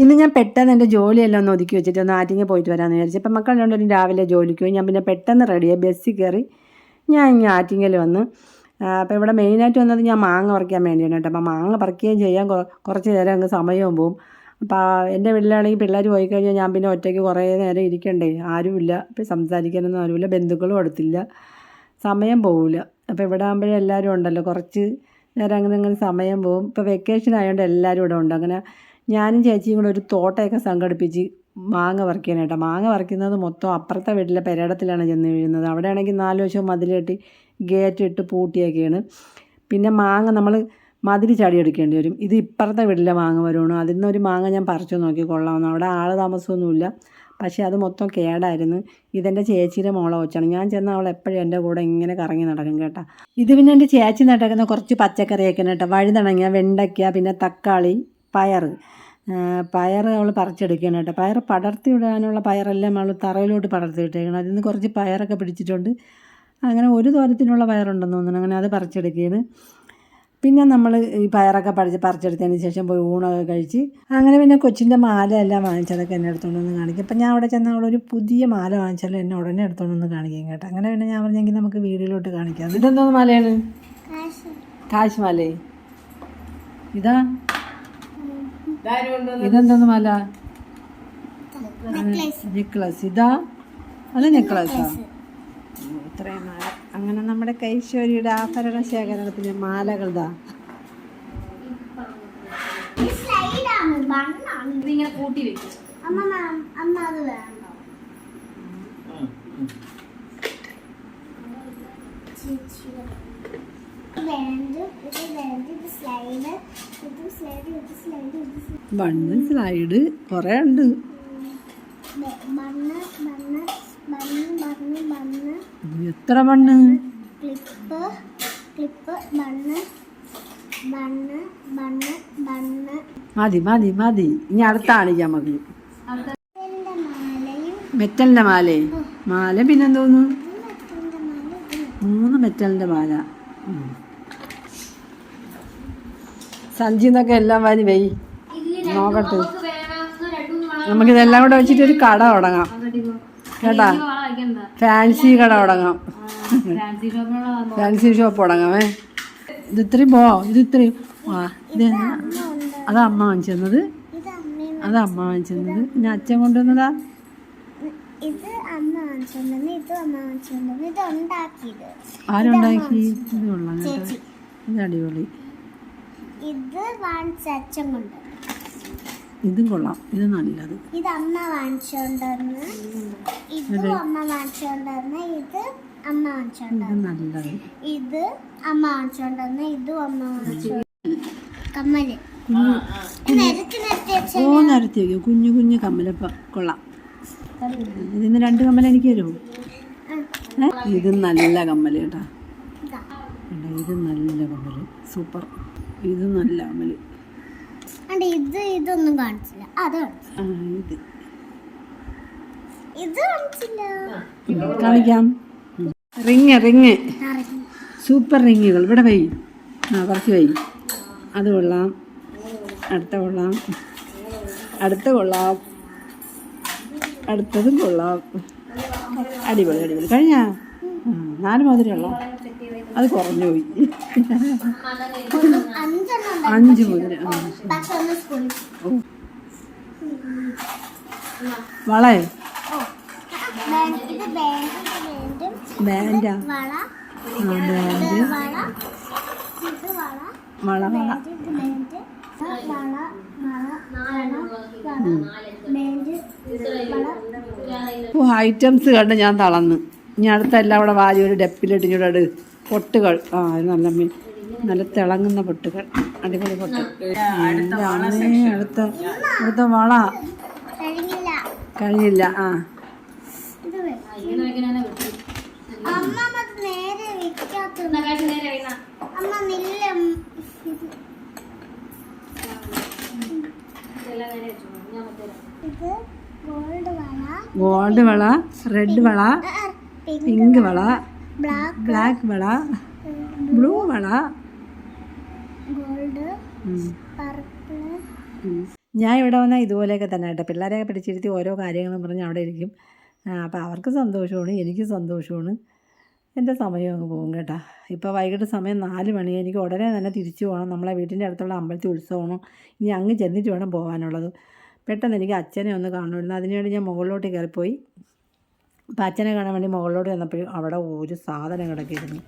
ഇന്ന് ഞാൻ പെട്ടെന്ന് എന്റെ ജോലിയെല്ലാം ഒന്ന് ഒതുക്കി വെച്ചിട്ട് ഒന്ന് ആറ്റിങ്ങ പോയിട്ട് വരാമെന്ന് വിചാരിച്ചു. അപ്പം മക്കൾ രണ്ടുപേരും രാവിലെ ജോലിക്ക് പോയി. ഞാൻ പിന്നെ പെട്ടെന്ന് റെഡിയായി ബസ്സിൽ കയറി ഞാൻ ഇങ്ങനെ ആറ്റിങ്ങൽ വന്ന്. അപ്പോൾ ഇവിടെ മെയിനായിട്ട് വന്നത് ഞാൻ മാങ്ങ പറിക്കാൻ വേണ്ടിയാണ് കേട്ടോ. അപ്പോൾ മാങ്ങ പറിക്കുകയും ചെയ്യാൻ കുറച്ച് നേരം അങ്ങ് സമയവും പോവും. അപ്പോൾ എന്റെ വീട്ടിലാണെങ്കിൽ പിള്ളേർ പോയി കഴിഞ്ഞാൽ ഞാൻ പിന്നെ ഒറ്റയ്ക്ക് കുറേ നേരം ഇരിക്കണ്ടേ. ആരുമില്ല. ഇപ്പം സംസാരിക്കാനൊന്നും ആരുമില്ല. ബന്ധുക്കളും അടുത്തില്ല. സമയം പോവില്ല. അപ്പോൾ ഇവിടെ ആകുമ്പോഴേ എല്ലാവരും ഉണ്ടല്ലോ. കുറച്ച് നേരം അങ്ങനെ അങ്ങനെ സമയം പോവും. ഇപ്പോൾ വെക്കേഷൻ ആയതുകൊണ്ട് എല്ലാവരും ഇവിടെ ഉണ്ട്. അങ്ങനെ ഞാനും ചേച്ചിയും കൂടെ ഒരു തോട്ടയൊക്കെ സംഘടിപ്പിച്ച് മാങ്ങ പറിക്കാനായിട്ടോ. മാങ്ങ പറിക്കുന്നത് മൊത്തം അപ്പുറത്തെ വീട്ടിലെ പെരടത്തിലാണ് ചെന്ന് വീഴുന്നത്. അവിടെ ആണെങ്കിൽ നാല് വശവും മതിലിട്ട് ഗേറ്റ് ഇട്ട് പൂട്ടിയൊക്കെയാണ്. പിന്നെ മാങ്ങ നമ്മൾ മതിൽ ചാടി എടുക്കേണ്ടി വരും. ഇത് ഇപ്പുറത്തെ വീട്ടിലെ മാങ്ങ വരുവാണ്. അതിൽ ഒരു മാങ്ങ ഞാൻ പറിച്ചു നോക്കി കൊള്ളാമെന്ന് അവിടെ ആൾ താമസമൊന്നുമില്ല. പക്ഷേ അത് മൊത്തം കേടായിരുന്നു. ഇതെന്റെ ചേച്ചിയുടെ മോളെ വെച്ചാണ് ഞാൻ ചെന്ന് അവൾ എപ്പോഴും എന്റെ കൂടെ ഇങ്ങനെ കറങ്ങി നടക്കും കേട്ടോ. ഇത് പിന്നെ എന്റെ ചേച്ചി നട്ടേക്കുന്ന കുറച്ച് പച്ചക്കറിയൊക്കെ കേട്ടോ. വഴുതണങ്ങ വെണ്ടയ്ക്ക പിന്നെ തക്കാളി പയർ പയർ അവൾ പറിച്ചെടുക്കുകയാണ് കേട്ടോ. പയർ പടർത്തി വിടാനുള്ള പയറെല്ലാം അവൾ തറയിലോട്ട് പടർത്തി വിട്ടേക്കണം അതിൽ നിന്ന് കുറച്ച് പയറൊക്കെ പിടിച്ചിട്ടുണ്ട്. അങ്ങനെ ഒരു തോരത്തിനുള്ള പയറുണ്ടെന്ന് തോന്നുന്നു. അങ്ങനെ അത് പറിച്ചെടുക്കുകയാണ്. പിന്നെ നമ്മൾ ഈ പയറൊക്കെ പഠിച്ച് പറിച്ചെടുത്തതിന് ശേഷം പോയി ഊണൊക്കെ കഴിച്ച് അങ്ങനെ പിന്നെ കൊച്ചിന്റെ മാല എല്ലാം വാങ്ങിച്ചതൊക്കെ എന്നെ എടുത്തുകൊണ്ട് വന്ന് കാണിക്കും. അപ്പം ഞാൻ അവിടെ ചെന്ന് അവിടെ ഒരു പുതിയ മാല വാങ്ങിച്ചാലും എന്നെ ഉടനെ എടുത്തോണ്ട് വന്ന് കാണിക്കും കേട്ടോ. അങ്ങനെ പിന്നെ ഞാൻ പറഞ്ഞെങ്കിൽ നമുക്ക് വീഡിയോയിലോട്ട് കാണിക്കാം. ഇതെന്തോന്ന് മാലയാണ്? കാശ്. മാലേ ഇതാ. ഇതെന്തോന്ന് മാല നെക്ലസ്. ഇതാ? അത് നെക്ലസാ. ഇത്രയും മാല. അങ്ങനെ നമ്മുടെ കൈശോരിയുടെ ആഭരണ ശേഖരണത്തിന്റെ മാലകൾ ദാ ഈ സ്ലൈഡാണ് ബണ്ണാണ്. ഇതിങ്ങനെ കൂട്ടി വെക്കും. അമ്മ മാം- അമ്മ അത് വേണ്ടോ ചേച്ചിയുടെ ബാൻഡ് ഇത് ബാൻഡ് ഇത് സ്ലൈഡ് കുറേ ഉണ്ട്. എത്ര മണ്ണ്? ക്ലിപ്പ് ക്ലിപ്പ് മണ്ണ് മതി മതി മതി. ഇനി അടുത്ത കാണിക്കാം മതി. മെറ്റലിന്റെ മാലേ മാല പിന്നെന്തോന്നു മൂന്ന് മെറ്റലിന്റെ മാല. സഞ്ചിന്നൊക്കെ എല്ലാം വാരി വൈ നോക്കട്ടെ. നമുക്ക് ഇതെല്ലാം രണ്ടു നമുക്കിതെല്ലാം കൂടെ വെച്ചിട്ട് ഒരു കട തുടങ്ങാം. കേട്ടാ. ഫാൻസി കട തുടങ്ങാം. ഫാൻസി ഷോപ്പ് സംഭവം. ഫാൻസി ഷോപ്പ് തുടങ്ങാമേ ഇത് ഇത്രയും പോ ഇത് ഇത്രയും ആ ഇത്? അതാ അമ്മ വാങ്ങിച്ചു തന്നത്. അതാ അമ്മ വാങ്ങിച്ചു തന്നത്. പിന്നെ അച്ഛൻ കൊണ്ടുവന്നതാ? വാങ്ങിച്ചോണ്ടെന്ന് ഇത് അമ്മ വാങ്ങിച്ചോണ്ടെന്ന് ഇത് ഉണ്ടാക്കിയത് ആരുണ്ടാക്കി ചേച്ചി. ഇത് അടിപൊളി. ഇത് വാങ്ങിച്ച അച്ഛൻ കൊണ്ട് ഇതും കൊള്ളാം. ഇത് നല്ലത്. ഇത് അമ്മ വാങ്ങിച്ചോണ്ടെന്ന് ഇത് അമ്മ വാങ്ങിച്ചോണ്ടെന്ന് ഇത് അമ്മ വാങ്ങിച്ചോണ്ടെന്ന് ഇത് അമ്മ വാങ്ങിച്ചോണ്ടെന്ന് ഇതും അമ്മ വാങ്ങിച്ചോ കമ്മൽ. ഓ നിരത്തി കുഞ്ഞു കുഞ്ഞു കമ്മലപ്പ. കൊള്ളാം. ഇതിന്ന് രണ്ട് കമ്മൽ എനിക്ക് തരുമോ? ഇത് നല്ല കമ്മൽ കേട്ടാ. ഇതാ. നല്ല കമ്മൽ സൂപ്പർ. ഇത് നല്ല കമ്മൽ ഇത് ഇതൊന്നും കാണിച്ചില്ല. അത് ഇത്. കാണിക്കാം. Ring ring. സൂപ്പർ റിങ്ങുകൾ. ഇവിടെ വൈ ആ കുറച്ച് വൈ അത് കൊള്ളാം. അടുത്ത കൊള്ളാം. അടുത്ത കൊള്ളാം. അടുത്തതും കൊള്ളാം. അടിപൊളി അടിപൊളി. കഴിഞ്ഞ? നാല് മധുരമുള്ള അത് കുറഞ്ഞു പോയി. അഞ്ച് ഓ വളേ? ബാൻഡ്? വള വള. വള വള ഐറ്റംസ് കണ്ട് ഞാൻ തളന്ന്. ഇനി അടുത്ത എല്ലാം അവിടെ വാരി ഒരു ഡെപ്പിലിട്ട് ഇങ്ങോട്ട് പൊട്ടുകൾ. ആ നല്ല മീൻ. നല്ല തിളങ്ങുന്ന പൊട്ടുകൾ. അടിപൊളി പൊട്ട് അടുത്ത അടുത്ത വള. കഴിഞ്ഞില്ല. ആ. അമ്മ നേരെ വെക്കാത്ത എന്നാ കാശ് നേരെ വീണ. അമ്മ നില്ല ഇതെല്ലാം നേരെ വെച്ചോ. ഞാൻ മറ്റേ ഇത് ഗോൾഡ് വള ഗോൾഡ് വള റെഡ് വള പിങ്ക് വള ബ്ലാക്ക് വള ബ്ലൂ വള. ഞാൻ ഇവിടെ വന്നാൽ ഇതുപോലെയൊക്കെ തന്നെ കേട്ടോ. പിള്ളേരെയൊക്കെ പിടിച്ചിരുത്തി ഓരോ കാര്യങ്ങളും പറഞ്ഞ് അവിടെ ഇരിക്കും. അപ്പോൾ അവർക്ക് സന്തോഷമാണ് എനിക്ക് സന്തോഷമാണ്. എന്റെ സമയം അങ്ങ് പോകും കേട്ടോ. ഇപ്പോൾ വൈകിട്ട് സമയം നാല് മണി. എനിക്ക് ഉടനെ തന്നെ തിരിച്ചു പോകണം. നമ്മളെ വീട്ടിന്റെ അടുത്തുള്ള അമ്പലത്തിൽ ഉത്സവമാണ്. ഇനി അങ്ങ് ചെന്നിട്ട് വേണം പോകാനുള്ളത്. പെട്ടെന്ന് എനിക്ക് അച്ഛനെ ഒന്ന് കാണുമായിരുന്നു അതിനുവേണ്ടി ഞാൻ മുകളിലോട്ട് കയറിപ്പോയി. അപ്പം അച്ഛനെ കാണാൻ വേണ്ടി മുകളിലോട്ട് വന്നപ്പോൾ അവിടെ ഒരു സാധനം കിടക്കിയിരുന്നു.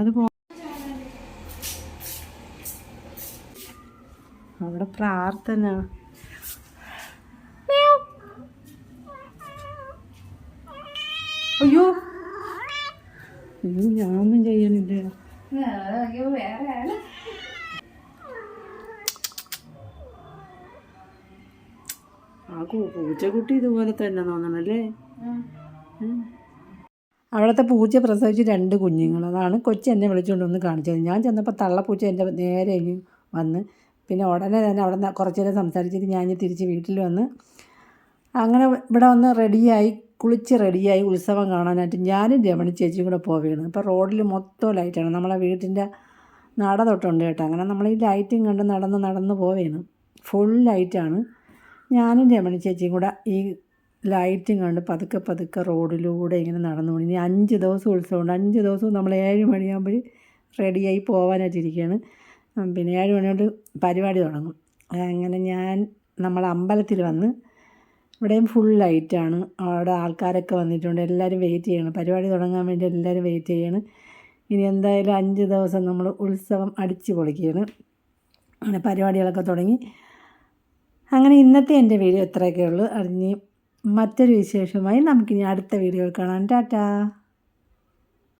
അത് പോ അവിടെ പ്രാർത്ഥന. അയ്യോ. അയ്യോ ഞാനൊന്നും ചെയ്യണില്ല. ആ പൂച്ചക്കുട്ടി ഇതുപോലെ തന്നെ തോന്നണല്ലേ. അവിടുത്തെ പൂച്ച പ്രസവിച്ച് രണ്ട് കുഞ്ഞുങ്ങൾ. അതാണ് കൊച്ചി എന്നെ വിളിച്ചുകൊണ്ട് വന്ന് കാണിച്ചത്. ഞാൻ ചെന്നപ്പോൾ തള്ളപ്പൂച്ച എന്റെ നേരെ വന്ന്. പിന്നെ ഉടനെ തന്നെ അവിടെ നിന്ന് കുറച്ച് നേരം സംസാരിച്ചിട്ട് ഞാൻ തിരിച്ച് വീട്ടിൽ വന്ന് അങ്ങനെ ഇവിടെ വന്ന് റെഡിയായി കുളിച്ച് റെഡിയായി ഉത്സവം കാണാനായിട്ട് ഞാനും രമണി ചേച്ചിയും കൂടെ പോവുകയാണ് അപ്പോൾ റോഡിൽ മൊത്തം ലൈറ്റാണ്. നമ്മളെ വീട്ടിന്റെ നട തൊട്ടുണ്ട് കേട്ടോ. അങ്ങനെ നമ്മൾ ഈ ലൈറ്റും കണ്ട് നടന്ന് നടന്ന് പോവുകയാണ് ഫുൾ ലൈറ്റാണ്. ഞാനും രമണി ചേച്ചിയും കൂടെ ഈ ലൈറ്റും കണ്ട് പതുക്കെ പതുക്കെ റോഡിലൂടെ ഇങ്ങനെ നടന്നു പോയി ഇനി അഞ്ച് ദിവസം ഉത്സവമുണ്ട്. അഞ്ച് ദിവസവും നമ്മൾ ഏഴ് മണിയാകുമ്പോൾ റെഡിയായി പോകാനായിട്ടിരിക്കുകയാണ് പിന്നെ ഏഴ് മണിയോട് പരിപാടി തുടങ്ങും. അങ്ങനെ ഞാൻ നമ്മൾ അമ്പലത്തിൽ വന്ന് ഇവിടെയും ഫുൾ ലൈറ്റാണ് അവിടെ ആൾക്കാരൊക്കെ വന്നിട്ടുണ്ട്. എല്ലാവരും വെയിറ്റ് ചെയ്യണം. പരിപാടി തുടങ്ങാൻ വേണ്ടി എല്ലാവരും വെയിറ്റ് ചെയ്യണം. ഇനി എന്തായാലും അഞ്ച് ദിവസം നമ്മൾ ഉത്സവം അടിച്ചു പൊളിക്കുകയാണ്. അങ്ങനെ പരിപാടികളൊക്കെ തുടങ്ങി. അങ്ങനെ ഇന്നത്തെ എന്റെ വീഡിയോ ഇത്രയൊക്കെ ഉള്ളൂ. അറിഞ്ഞ് മറ്റൊരു വിശേഷമായി നമുക്കിനി അടുത്ത വീഡിയോ കാണാം. ടാറ്റാ.